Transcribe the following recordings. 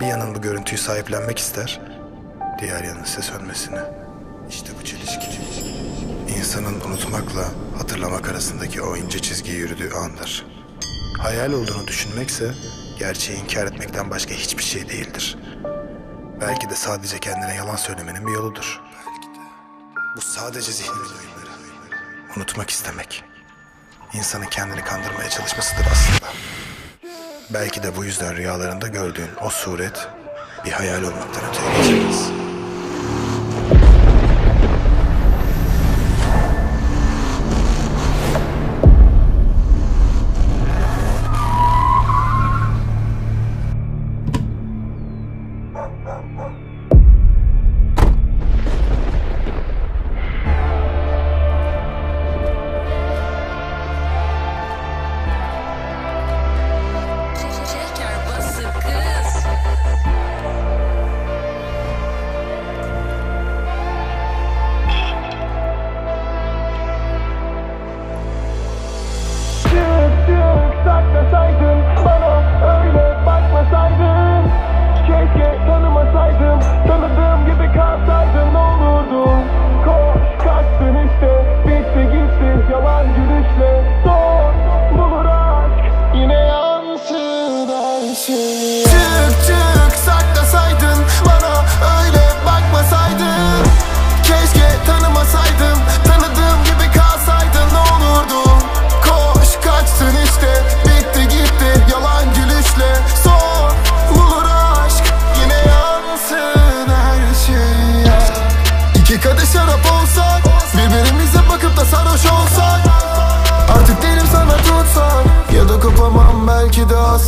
Bir yanın bu görüntüyü sahiplenmek ister, diğer yanın ise sönmesini. İşte bu çelişki. İnsanın unutmakla hatırlamak arasındaki o ince çizgiyi yürüdüğü andır. Hayal olduğunu düşünmekse gerçeği inkar etmekten başka hiçbir şey değildir. Belki de sadece kendine yalan söylemenin bir yoludur. Bu sadece zihnin oyunları. Unutmak istemek. İnsanın kendini kandırmaya çalışmasıdır aslında. Belki de bu yüzden rüyalarında gördüğün o suret bir hayal olmaktan öteye geçemez.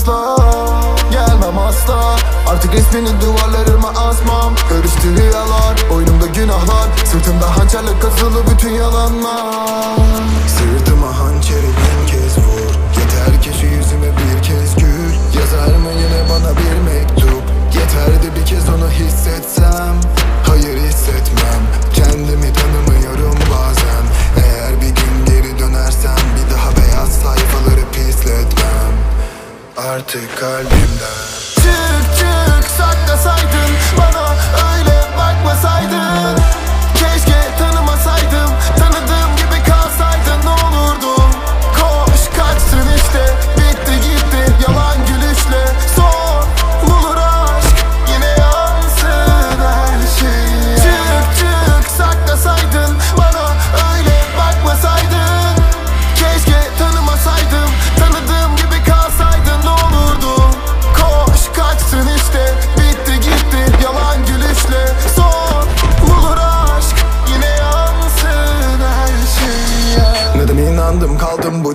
Asla. Gelmem asla. Artık resmini duvarlarıma asmam. Karıştı rüyalar Oyunumda günahlar. Sırtımda hançerle kazılı Artık kalbimden. Çık çık saklasaydın Bana öyle bakmasaydın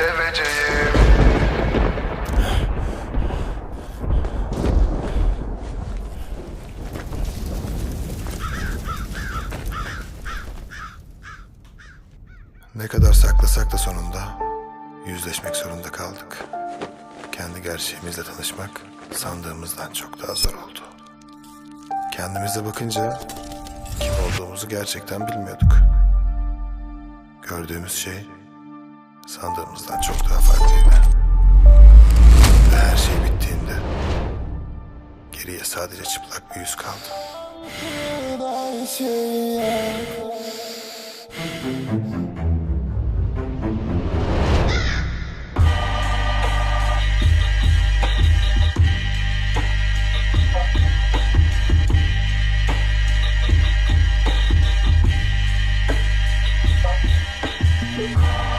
seveceğim. Ne kadar saklasak da sonunda yüzleşmek zorunda kaldık. Kendi gerçeğimizle tanışmak sandığımızdan çok daha zor oldu. Kendimize bakınca kim olduğumuzu gerçekten bilmiyorduk. Gördüğümüz şey sandığımızdan çok daha farklıydı. Ve her şey bittiğinde geriye sadece çıplak bir yüz kaldı. Oh.